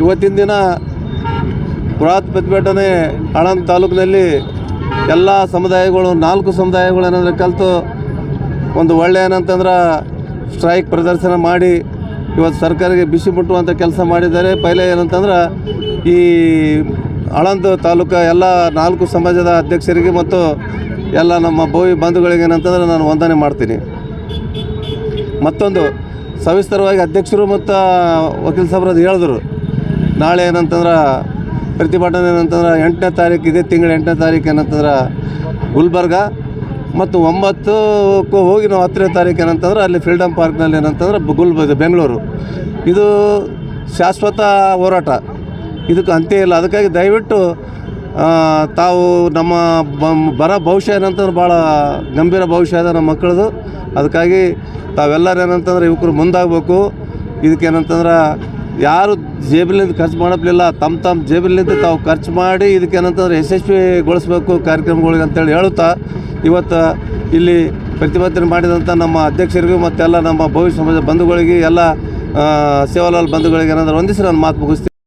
ಇವತ್ತಿನ ದಿನ ಬೃಹತ್ ಪ್ರತಿಭಟನೆ ಆಳಂದ ತಾಲೂಕಿನಲ್ಲಿ ಎಲ್ಲ ಸಮುದಾಯಗಳು, ನಾಲ್ಕು ಸಮುದಾಯಗಳು ಏನಂದ್ರೆ ಕಲಿತು ಒಂದು ಒಳ್ಳೆಯ ಏನಂತಂದ್ರೆ ಸ್ಟ್ರೈಕ್ ಪ್ರದರ್ಶನ ಮಾಡಿ ಇವತ್ತು ಸರ್ಕಾರಕ್ಕೆ ಬಿಸಿ ಮುಟ್ಟುವಂಥ ಕೆಲಸ ಮಾಡಿದ್ದಾರೆ. ಪೈಲೆ ಏನಂತಂದ್ರೆ ಈ ಆಳಂದ ತಾಲೂಕ ಎಲ್ಲ ನಾಲ್ಕು ಸಮಾಜದ ಅಧ್ಯಕ್ಷರಿಗೆ ಮತ್ತು ಎಲ್ಲ ನಮ್ಮ ಬೋವಿ ಬಂಧುಗಳಿಗೆ ಏನಂತಂದ್ರೆ ನಾನು ವಂದನೆ ಮಾಡ್ತೀನಿ. ಮತ್ತೊಂದು ಸವಿಸ್ತರವಾಗಿ ಅಧ್ಯಕ್ಷರು ಮತ್ತು ವಕೀಲ ಸಾಬ್ರದ್ದು ಹೇಳಿದ್ರು. ನಾಳೆ ಏನಂತಂದ್ರೆ, ಪ್ರತಿಭಟನೆ ಏನಂತಂದ್ರೆ, ಎಂಟನೇ ತಾರೀಕು ಇದೇ ತಿಂಗಳ ಎಂಟನೇ ತಾರೀಕು ಏನಂತಂದ್ರೆ, ಗುಲ್ಬರ್ಗ ಮತ್ತು ಒಂಬತ್ತಕ್ಕೂ ಹೋಗಿ ನಾವು ಹತ್ತನೇ ತಾರೀಕು ಏನಂತಂದ್ರೆ, ಅಲ್ಲಿ ಫ್ರೀಡಮ್ ಪಾರ್ಕ್ನಲ್ಲಿ ಏನಂತಂದ್ರೆ ಗುಲ್ಬರ್ಗ ಗುಲ್ಬ ಬೆಂಗಳೂರು. ಇದು ಶಾಶ್ವತ ಹೋರಾಟ. ಇದಕ್ಕೆ ಅಂತ್ಯ ಇಲ್ಲ. ಅದಕ್ಕಾಗಿ ದಯವಿಟ್ಟು ತಾವು ನಮ್ಮ ಬರೋ ಭವಿಷ್ಯ ಏನಂತಂದ್ರೆ ಭಾಳ ಗಂಭೀರ ಭವಿಷ್ಯ ಇದೆ ನಮ್ಮ ಮಕ್ಕಳದು. ಅದಕ್ಕಾಗಿ ತಾವೆಲ್ಲರೂ ಏನಂತಂದ್ರೆ, ಯುವಕರು ಮುಂದಾಗಬೇಕು. ಇದಕ್ಕೇನಂತಂದ್ರೆ ಯಾರು ಜೇಬಿಲಿಂದ ಖರ್ಚು ಮಾಡಬಲಿಲ್ಲ ತಮ್ಮ ತಮ್ಮ ಜೇಬಿಲಿಂದ ತಾವು ಖರ್ಚು ಮಾಡಿ ಇದಕ್ಕೇನಂತಂದ್ರೆ ಯಶಸ್ವಿಗೊಳಿಸ್ಬೇಕು ಕಾರ್ಯಕ್ರಮಗಳಿಗೆ ಅಂತೇಳಿ ಹೇಳುತ್ತಾ, ಇವತ್ತು ಇಲ್ಲಿ ಪ್ರತಿಭಟನೆ ಮಾಡಿದಂಥ ನಮ್ಮ ಅಧ್ಯಕ್ಷರಿಗೂ ಮತ್ತೆಲ್ಲ ನಮ್ಮ ಭವಿಷ್ಯ ಸಮಾಜ ಬಂಧುಗಳಿಗೆ, ಎಲ್ಲ ಸೇವಾಲಾಲ್ ಬಂಧುಗಳಿಗೆ ಏನಾದರೂ ಒಂದಿಸಿ ನಾನು ಮಾತು ಮುಗಿಸ್ತೀನಿ.